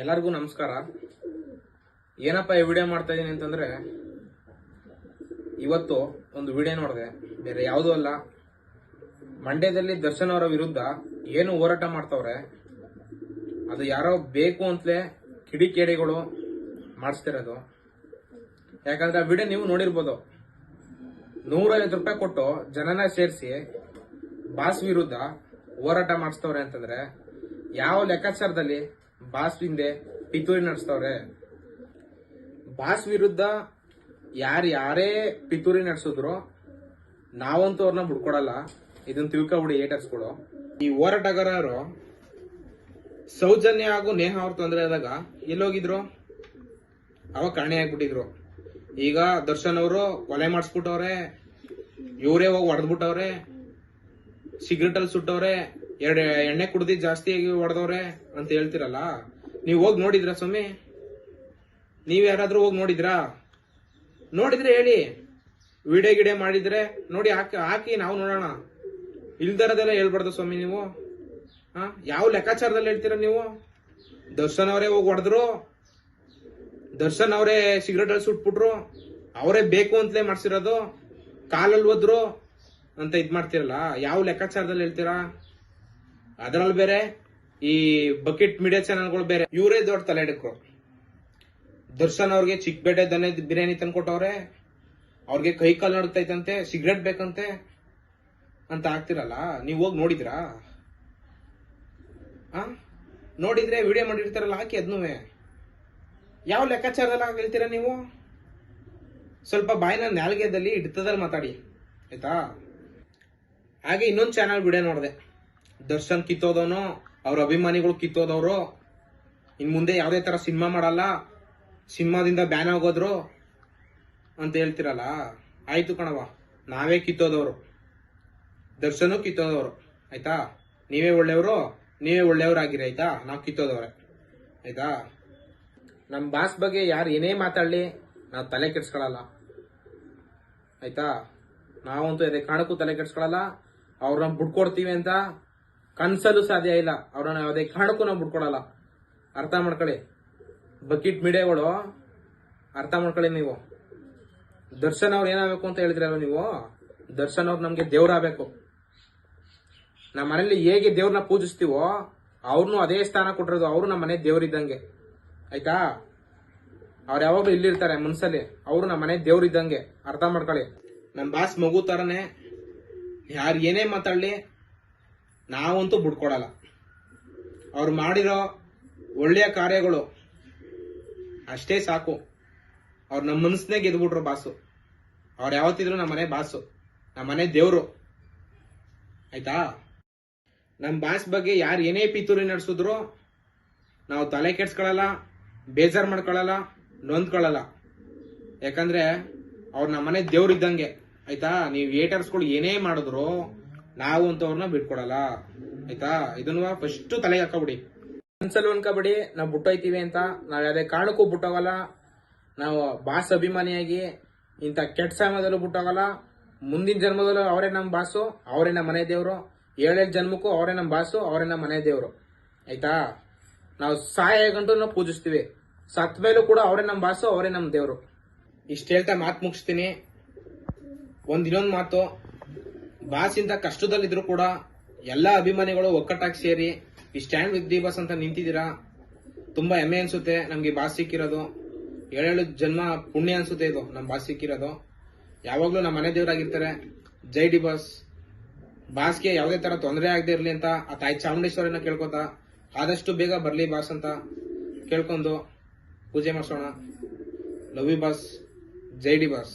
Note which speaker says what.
Speaker 1: ಎಲ್ಲರಿಗೂ ನಮಸ್ಕಾರ. ಏನಪ್ಪ ಈ ವಿಡಿಯೋ ಮಾಡ್ತಾ ಇದ್ದೀನಿ ಅಂತಂದ್ರೆ, ಇವತ್ತು ಒಂದು ವಿಡಿಯೋ ನೋಡಿದೆ. ಬೇರೆ ಯಾವುದೂ ಅಲ್ಲ. ಮಂಡ್ಯದಲ್ಲಿ ದರ್ಶನ್ ಅವರ ವಿರುದ್ಧ ಏನು ಹೋರಾಟ ಮಾಡ್ತವ್ರೆ, ಅದು ಯಾರೋ ಬೇಕು ಅಂತಲೇ ಕಿಡಿಕೇಡಿಗಳು ಮಾಡಿಸ್ತಿರೋದು. ಯಾಕಂದ್ರೆ ಆ ವಿಡಿಯೋ ನೀವು ನೋಡಿರ್ಬೋದು. ನೂರೈವತ್ತು ರೂಪಾಯಿ ಕೊಟ್ಟು ಜನನ ಸೇರಿಸಿ ಬಾಸ್ ವಿರುದ್ಧ ಹೋರಾಟ ಮಾಡಿಸ್ತವ್ರೆ ಅಂತಂದ್ರೆ, ಯಾವ ಲೆಕ್ಕಾಚಾರದಲ್ಲಿ ಬಾಸ್ ಹಿಂದೆ ಪಿತೂರಿ ನಡೆಸ್ತವ್ರೆ. ಬಾಸ್ ವಿರುದ್ಧ ಯಾರು ಯಾರೇ ಪಿತೂರಿ ನಡೆಸಿದ್ರು ನಾವಂತೂ ಅವ್ರನ್ನ ಬಿಡ್ಕೊಡಲ್ಲ. ಇದನ್ನ ತಿಳ್ಕೊಬಿಡಿ ಏಟರ್ಸ್ಗಳು. ಈ ಹೋರಾಟಗಾರರು ಸೌಜನ್ಯ ಹಾಗೂ ನೇಹ ಅವ್ರ ತೊಂದರೆ ಆದಾಗ ಎಲ್ಲೋಗಿದ್ರು? ಅವಾಗ ಕಾಣೆ ಆಗ್ಬಿಟ್ಟಿದ್ರು. ಈಗ ದರ್ಶನ್ ಅವರು ಕೊಲೆ ಮಾಡಿಸ್ಬಿಟ್ಟವ್ರೆ, ಇವರೇ ಹೋಗಿ ಹೊಡೆದ್ಬಿಟ್ಟವ್ರೆ ಸಿಗರೇಟ್ ಅಲ್ಲಿ ಸುಟ್ಟವ್ರೆ ಎರಡು ಎಣ್ಣೆ ಕುಡ್ದಿ ಜಾಸ್ತಿಯಾಗಿ ಹೊಡೆದವ್ರೆ ಅಂತ ಹೇಳ್ತಿರಲ್ಲ, ನೀವು ಹೋಗಿ ನೋಡಿದ್ರ ಸ್ವಾಮಿ? ನೀವು ಯಾರಾದ್ರೂ ಹೋಗಿ ನೋಡಿದ್ರಾ? ನೋಡಿದ್ರೆ ಹೇಳಿ. ವಿಡಿಯೋ ಗಿಡಿಯೋ ಮಾಡಿದ್ರೆ ನೋಡಿ ಹಾಕಿ ಹಾಕಿ ನಾವು ನೋಡೋಣ. ಇಲ್ದರದೆಲ್ಲ ಹೇಳ್ಬಾರ್ದು ಸ್ವಾಮಿ ನೀವು. ಹಾ, ಯಾವ ಲೆಕ್ಕಾಚಾರದಲ್ಲಿ ಹೇಳ್ತೀರಾ ನೀವು? ದರ್ಶನ್ ಅವರೇ ಹೋಗಿ ಹೊಡೆದ್ರು. ದರ್ಶನ್ ಅವರೇ ಸಿಗರೇಟ್ ಅಲ್ಲಿ ಸುಟ್ಬಿಟ್ರು ಅವರೇ ಬೇಕು ಅಂತಲೇ ಮಾಡ್ಸಿರೋದು. ಕಾಲಲ್ಲಿ ಹೋದ್ರು ಅಂತ ಇದ್ ಮಾಡ್ತಿರಲ್ಲ, ಯಾವ ಲೆಕ್ಕಾಚಾರದಲ್ಲಿ ಹೇಳ್ತೀರಾ? ಅದ್ರಲ್ಲಿ ಬೇರೆ, ಈ ಬಕೆಟ್ ಮೀಡಿಯಾ ಚಾನೆಲ್ಗಳು ಬೇರೆ, ಇವರೇ ದೊಡ್ಡ ತಲೆ ಹಿಡಕ್ರು ದರ್ಶನ್ ಅವ್ರಿಗೆ ಚಿಕ್ಕಪೇಟೆ ದನ ಬಿರಿಯಾನಿ ತಂದ್ಕೊಟ್ಟವ್ರೆ ಅವ್ರಿಗೆ ಕೈ ಕಾಲು ನಡುತ್ತೈತಂತೆ ಸಿಗರೇಟ್ ಬೇಕಂತೆ ಅಂತ ಆಗ್ತಿರಲ್ಲ, ನೀವು ಹೋಗಿ ನೋಡಿದ್ರಾ? ಆ? ನೋಡಿದ್ರೆ ವಿಡಿಯೋ ಮಾಡಿರ್ತಾರಲ್ಲ, ಹಾಕಿ ಅದ್ನೂ ಯಾವ ಲೆಕ್ಕಾಚಾರದಲ್ಲಿ ಹೇಳ್ತೀರಾ ನೀವು? ಸ್ವಲ್ಪ ಬಾಯಿನ ನಾಲ್ಗೆದಲ್ಲಿ ಹಿಡ್ತದಲ್ಲಿ ಮಾತಾಡಿ, ಆಯ್ತಾ? ಹಾಗೆ ಇನ್ನೊಂದು ಚಾನಲ್ ವಿಡಿಯೋ ನೋಡಿದೆ. ದರ್ಶನ್ ಕಿತ್ತೋದವನು, ಅವ್ರ ಅಭಿಮಾನಿಗಳು ಕಿತ್ತೋದವ್ರು. ಇನ್ ಮುಂದೆ ಯಾವುದೇ ತರ ಸಿನಿಮಾ ಮಾಡಲ್ಲ, ಸಿನಿಮಾದಿಂದ ಬ್ಯಾನ್ ಆಗೋದ್ರು ಅಂತ ಹೇಳ್ತಿರಲ್ಲ? ಆಯ್ತು ಕಣವ ನಾವೇ ಕಿತ್ತೋದವ್ರು. ದರ್ಶನು ಕಿತ್ತೋದವ್ರು, ಆಯ್ತಾ? ನೀವೇ ಒಳ್ಳೆಯವರು, ನೀವೇ ಒಳ್ಳೆಯವರಾಗಿರಿ ಆಯ್ತಾ? ನಾವು ಕಿತ್ತೋದವ್ರೆ, ಆಯ್ತಾ? ನಮ್ಮ ಬಾಸ್ ಬಗ್ಗೆ ಯಾರು ಏನೇ ಮಾತಾಡಲಿ, ನಾವು ತಲೆ ಕೆಡ್ಸ್ಕೊಳಲ್ಲ. ಆಯ್ತಾ? ನಾವಂತೂ ಅದೇ ಕಾರಣಕ್ಕೂ ತಲೆ ಕೆಡ್ಸ್ಕೊಳಲ್ಲ, ಅವ್ರನ್ನ ಬಿಡ್ಕೊಡ್ತೀವಿ ಅಂತ ಕನ್ಸಲ್ಲೂ ಸಾಧ್ಯ ಇಲ್ಲ. ಅವ್ರನ್ನ ಯಾವುದೇ ಕಾರಣಕ್ಕೂ ನಾವು ಬಿಡ್ಕೊಡಲ್ಲ ಅರ್ಥ ಮಾಡ್ಕೊಳ್ಳಿ. ಬಕೆಟ್ ಮೀಡಿಯಾಗಳು, ಅರ್ಥ ಮಾಡ್ಕೊಳ್ಳಿ ನೀವು. ದರ್ಶನ್ ಅವ್ರು ಏನಾಗಬೇಕು ಅಂತ ಹೇಳಿದ್ರಲ್ಲ ನೀವು? ದರ್ಶನ್ ಅವ್ರು ನಮ್ಗೆ ದೇವ್ರಾಗಬೇಕು ನಮ್ಮ ಮನೇಲಿ ಹೇಗೆ ದೇವ್ರನ್ನ ಪೂಜಿಸ್ತೀವೋ, ಅವ್ರನ್ನೂ ಅದೇ ಸ್ಥಾನ ಕೊಟ್ಟಿರೋದು ಅವರು ನಮ್ಮ ಮನೆ ದೇವ್ರಿದ್ದಂಗೆ ಆಯ್ತಾ? ಅವ್ರು ಯಾವಾಗಲೂ ಇಲ್ಲಿರ್ತಾರೆ ಮನ್ಸಲ್ಲಿ. ಅವರು ನಮ್ಮ ಮನೆ ದೇವ್ರಿದ್ದಂಗೆ ಅರ್ಥ ಮಾಡ್ಕೊಳ್ಳಿ. ನಮ್ಮ ಬಾಸ್ ಮಗು ತರನೇ ಯಾರು ಏನೇ ಮಾತಾಡ್ಲಿ ನಾವಂತೂ ಬಿಡ್ಕೊಡಲ್ಲ ಅವ್ರು ಮಾಡಿರೋ ಒಳ್ಳೆಯ ಕಾರ್ಯಗಳು ಅಷ್ಟೇ ಸಾಕು. ಅವ್ರು ನಮ್ಮ ಮನಸ್ಸನ್ನೇ ಗೆದ್ಬಿಟ್ರು ಬಾಸು. ಅವ್ರು ಯಾವತ್ತಿದ್ರು ನಮ್ಮ ಮನೆ ಬಾಸು. ನಮ್ಮ ಮನೆ ದೇವ್ರು. ಆಯ್ತಾ? ನಮ್ಮ ಬಾಸ್ ಬಗ್ಗೆ ಯಾರು ಏನೇ ಪಿತೂರಿ ನಡೆಸಿದ್ರು ನಾವು ತಲೆ ಕೆಡ್ಸ್ಕೊಳಲ್ಲ, ಬೇಜಾರ್ ಮಾಡ್ಕೊಳ್ಳಲ್ಲ ನೊಂದ್ಕೊಳ್ಳಲ್ಲ ಯಾಕಂದ್ರೆ ಅವ್ರು ನಮ್ಮ ಮನೆ ದೇವ್ರಿದ್ದಂಗೆ ಆಯ್ತಾ? ನೀವು ಏಟರ್ಸ್ಗಳು ಏನೇ ಮಾಡಿದ್ರು ನಾವು ಅಂತವ್ರನ್ನ ಬಿಟ್ಕೊಡಲ್ಲ. ಆಯ್ತಾ? ಇದನ್ನ ಫಸ್ಟ್ ತಲೆಗೆ ಹಾಕಬಿಡಿ ಮನ್ಸಲ್ಲಿ ಅನ್ಕೋಬಿಡಿ ನಾವು ಬಿಟ್ಟೋಯ್ತೀವಿ ಅಂತ. ನಾವು ಯಾವುದೇ ಕಾರಣಕ್ಕೂ ಬಿಟ್ಟೋಗಲ್ಲ. ನಾವು ಬಾಸ್ ಅಭಿಮಾನಿಯಾಗಿ ಇಂಥ ಕೆಟ್ಟ ಸಮಯದಲ್ಲೂ ಬಿಟ್ಟೋಗಲ್ಲ. ಮುಂದಿನ ಜನ್ಮದಲ್ಲೂ ಅವರೇ ನಮ್ಮ ಬಾಸು, ಅವರೇ ನಮ್ಮ ಮನೆ ದೇವರು. ಏಳೇಳು ಜನ್ಮಕ್ಕೂ ಅವರೇ ನಮ್ಮ ಬಾಸು, ಅವರೇ ನಮ್ಮ ಮನೆ ದೇವರು. ಆಯ್ತಾ? ನಾವು ಸಾಯ ಗಂಟು ನಾವು ಪೂಜಿಸ್ತೀವಿ. ಸತ್ ಮೇಲೂ ಕೂಡ ಅವರೇ ನಮ್ಮ ಬಾಸು, ಅವರೇ ನಮ್ಮ ದೇವರು. ಇಷ್ಟ ಹೇಳ್ತಾ ಮಾತು ಮುಗಿಸ್ತೀನಿ. ಒಂದ್ ಇನ್ನೊಂದು ಮಾತು. ಬಾಸ್ ಇಂತ ಕಷ್ಟದಲ್ಲಿದ್ರು ಕೂಡ ಎಲ್ಲ ಅಭಿಮಾನಿಗಳು ಒಕ್ಕಟ್ಟಾಗಿ ಸೇರಿ, ಈ ಸ್ಟ್ಯಾಂಡ್ ವಿತ್ ದಿ ಅಂತ ನಿಂತಿದ್ದೀರಾ? ತುಂಬಾ ಹೆಮ್ಮೆ ಅನ್ಸುತ್ತೆ ನಮ್ಗೆ ಬಾಸ್ ಸಿಕ್ಕಿರೋದು. ಏಳೇಳು ಜನ್ಮ ಪುಣ್ಯ ಅನ್ಸುತ್ತೆ ಇದು, ನಮ್ ಬಾಸ್ ಸಿಕ್ಕಿರೋದು. ಯಾವಾಗ್ಲೂ ನಮ್ಮ ಮನೆ ದೇವರಾಗಿರ್ತಾರೆ. ಜೈ ಡಿ ಬಾಸ್ ಬಾಸ್ಗೆ ಯಾವುದೇ ತರ ತೊಂದರೆ ಆಗದೆ ಇರ್ಲಿ ಅಂತ ಆ ತಾಯಿ ಚಾಮುಂಡೇಶ್ವರಿನ ಕೇಳ್ಕೊತ, ಆದಷ್ಟು ಬೇಗ ಬರ್ಲಿ ಬಾಸ್ ಅಂತ ಕೇಳ್ಕೊಂಡು ಪೂಜೆ ಮಾಡಿಸೋಣ. ಲವ್ ಯು ಬಾಸ್ ಜೈ ಡಿ ಬಾಸ್